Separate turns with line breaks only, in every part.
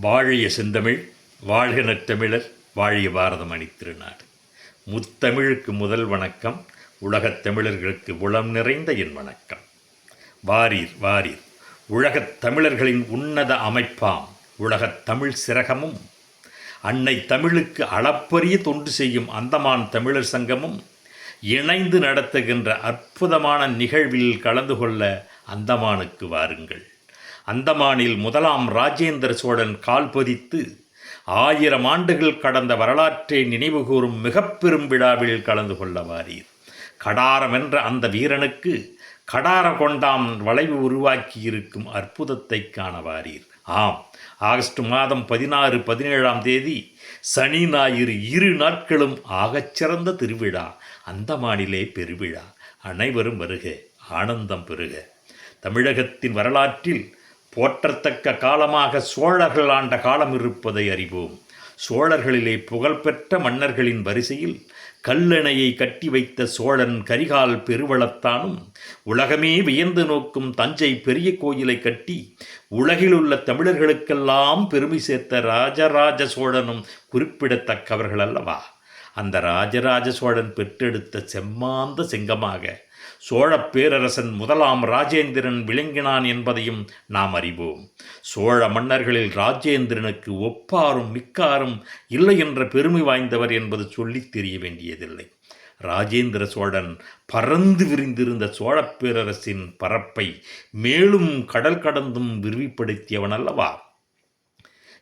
வாழிய செந்தமிழ் வாழ்க நற்றமிழர் வாழிய பாரதம் அணித்திருநாடு முத்தமிழுக்கு முதல் வணக்கம் உலகத் தமிழர்களுக்கு உளம் நிறைந்த என் வணக்கம். வாரீர் வாரீர் உலகத் தமிழர்களின் உன்னத அமைப்பாம் உலகத் தமிழ் சிறகமும் அன்னை தமிழுக்கு அளப்பரிய தொண்டு செய்யும் அந்தமான் தமிழர் சங்கமும் இணைந்து நடத்துகின்ற அற்புதமான நிகழ்வில் கலந்து கொள்ள அந்தமானுக்கு வாருங்கள். அந்தமானில் முதலாம் ராஜேந்திர சோழன் கால் பதித்து ஆயிரம் ஆண்டுகள் கடந்த வரலாற்றை நினைவுகூரும் மிகப்பெரும் விழாவில் கலந்து கொள்ள வாரீர். கடாரம் என்ற அந்த வீரனுக்கு கடார கொண்டாம் வளைவு உருவாக்கியிருக்கும் அற்புதத்தை காண வாரீர். ஆம் ஆகஸ்ட் மாதம் பதினாறு பதினேழாம் தேதி சனி ஞாயிறு இரு நாட்களும் ஆகச்சிறந்த திருவிழா அந்தமானிலே பெருவிழா. அனைவரும் வருக ஆனந்தம் பெறுக தமிழகத்தின் வரலாற்றில் போற்றத்தக்க காலமாக சோழர்கள் ஆண்ட காலம் இருப்பதை அறிவோம். சோழர்களிலே புகழ்பெற்ற மன்னர்களின் வரிசையில் கல்லணையை கட்டி வைத்த சோழன் கரிகால் பெருவளத்தானும் உலகமே வியந்து நோக்கும் தஞ்சை பெரிய கோயிலை கட்டி உலகிலுள்ள தமிழர்களுக்கெல்லாம் பெருமை சேர்த்த ராஜராஜ சோழனும் குறிப்பிடத்தக்கவர்கள் அல்லவா? அந்த ராஜராஜ சோழன் பெற்றெடுத்த செம்மாந்த சிங்கமாக சோழப் பேரரசன் முதலாம் ராஜேந்திரன் விளங்கினான் என்பதையும் நாம் அறிவோம். சோழ மன்னர்களில் ராஜேந்திரனுக்கு ஒப்பாரும் மிக்காரும் இல்லை என்ற பெருமை வாய்ந்தவர் என்பது சொல்லித் தெரிய வேண்டியதில்லை. ராஜேந்திர சோழன் பறந்து விரிந்திருந்த சோழப் பேரரசின் பரப்பை மேலும் கடல் கடந்தும் விரிவுபடுத்தியவன் அல்லவா?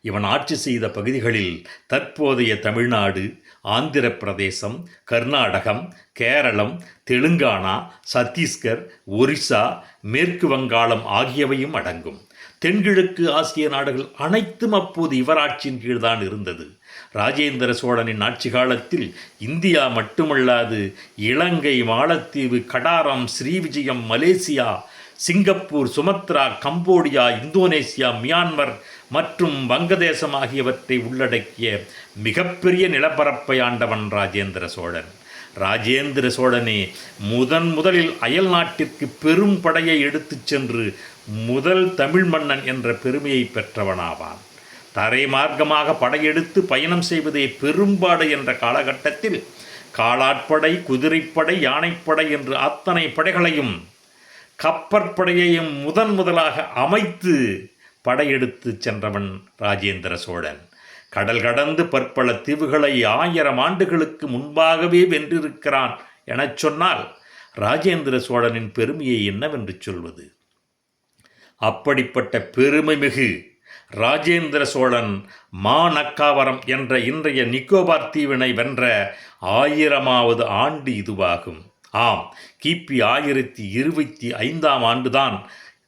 இவன் ஆட்சி செய்த பகுதிகளில் தற்போதைய தமிழ்நாடு ஆந்திர பிரதேசம் கர்நாடகம் கேரளம் தெலுங்கானா சத்தீஸ்கர் ஒரிசா மேற்கு வங்காளம் ஆகியவையும் அடங்கும். தென்கிழக்கு ஆசிய நாடுகள் அனைத்தும் அப்போது இவர் ஆட்சியின் கீழ்தான் இருந்தது. ராஜேந்திர சோழனின் ஆட்சி காலத்தில் இந்தியா மட்டுமல்லாது Ilangai Maalatheevu Kadaram Srivijayam Malaysia Singapore Sumatra Cambodia Indonesia Myanmar மற்றும் வங்கதேசம் ஆகியவற்றை உள்ளடக்கிய மிகப்பெரிய நிலப்பரப்பை ஆண்டவன் ராஜேந்திர சோழன். ராஜேந்திர சோழனே முதன் முதலில் அயல் நாட்டிற்கு பெரும் படையை எடுத்துச் சென்று முதல் தமிழ் மன்னன் என்ற பெருமையை பெற்றவனாவான். தரை மார்க்கமாக படையெடுத்து பயணம் செய்வதே பெரும்பாடு என்ற காலகட்டத்தில் காலாட்படை குதிரைப்படை யானைப்படை என்று அத்தனை படைகளையும் கப்பற்படையையும் முதன் முதலாக அமைத்து படையெடுத்து சென்றவன் ராஜேந்திர சோழன். கடல் கடந்து பற்பல தீவுகளை ஆயிரம் ஆண்டுகளுக்கு முன்பாகவே வென்றிருக்கிறான் எனச் சொன்னால் ராஜேந்திர சோழனின் பெருமையை என்னவென்று சொல்வது? அப்படிப்பட்ட பெருமை மிகு ராஜேந்திர சோழன் மாநக்காவரம் என்ற இன்றைய நிக்கோபார் தீவினை வென்ற ஆயிரமாவது ஆண்டு இதுவாகும். ஆம் கிபி ஆயிரத்தி இருபத்தி ஐந்தாம் ஆண்டுதான்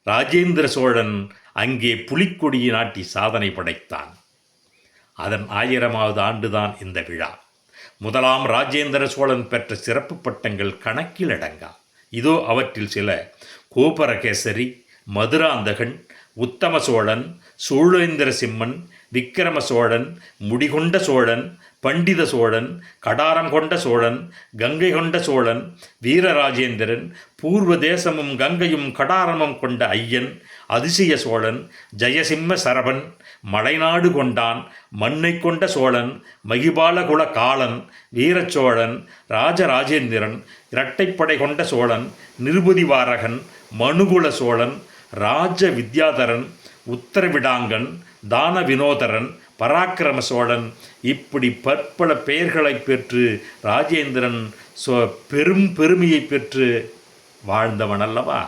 ராஜேந்திர சோழன் அங்கே புலிக்கொடியை நாட்டி சாதனை படைத்தான். அதன் ஆயிரமாவது ஆண்டுதான் இந்த விழா. முதலாம் ராஜேந்திர சோழன் பெற்ற சிறப்பு பட்டங்கள் கணக்கில் அடங்கா இதோ அவற்றில் சில. கோபரகேசரி மதுராந்தகன் உத்தம சோழன் சோழேந்திர சிம்மன் விக்கிரம சோழன் முடிகொண்ட சோழன் பண்டித சோழன் கடாரம் கொண்ட சோழன் கங்கை கொண்ட சோழன் வீரராஜேந்திரன் பூர்வ தேசமும் கங்கையும் கடாரமும் கொண்ட ஐயன் அதிசய சோழன் ஜெயசிம்ம சரபன் மலைநாடு கொண்டான் மண்ணை கொண்ட சோழன் மகிபாலகுல காலன் வீரச்சோழன் ராஜராஜேந்திரன் இரட்டைப்படை கொண்ட சோழன் நிருபதிவாரகன் மனுகுல சோழன் ராஜ வித்யாதரன் உத்தரவிடாங்கன் தான வினோதரன் பராக்கிரம சோழன் இப்படி பற்பல பெயர்களை பெற்று ராஜேந்திரன் சோ பெரும் பெருமையை பெற்று வாழ்ந்தவன் அல்லவா?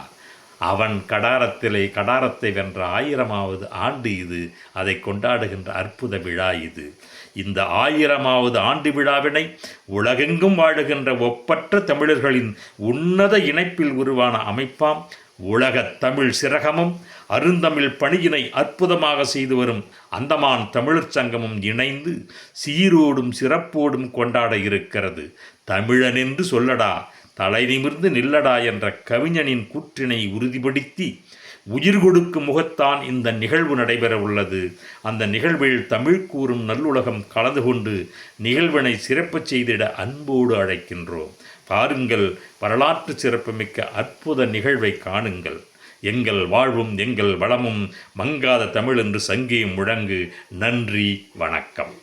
அவன் கடாரத்திலே கடாரத்தை வென்ற ஆயிரமாவது ஆண்டு இது. அதை கொண்டாடுகின்ற அற்புத விழா இது. இந்த ஆயிரமாவது ஆண்டு விழாவினை உலகெங்கும் வாழுகின்ற ஒப்பற்ற தமிழர்களின் உன்னத இணைப்பில் உருவான அமைப்பாம் உலகத் தமிழ் சிறகமும் அருந்தமிழ் பணியினை அற்புதமாக செய்து வரும் அந்தமான் தமிழர் சங்கமும் இணைந்து சீரோடும் சிறப்போடும் கொண்டாட இருக்கிறது. தமிழன் என்று சொல்லடா தலை நிமிர்ந்து நில்லடா என்ற கவிஞனின் கூற்றினை உறுதிப்படுத்தி உயிர் கொடுக்கும் முகத்தான் இந்த நிகழ்வு நடைபெற உள்ளது. அந்த நிகழ்வில் தமிழ் கூறும் நல்லுலகம் கலந்து கொண்டு நிகழ்வினை சிறப்புச் செய்திட அன்போடு அழைக்கின்றோம். பாருங்கள் வரலாற்று சிறப்புமிக்க அற்புத நிகழ்வை காணுங்கள். எங்கள் வாழ்வும் எங்கள் வளமும் மங்காத தமிழ் என்று சங்கியும் முழங்கு நன்றி வணக்கம்.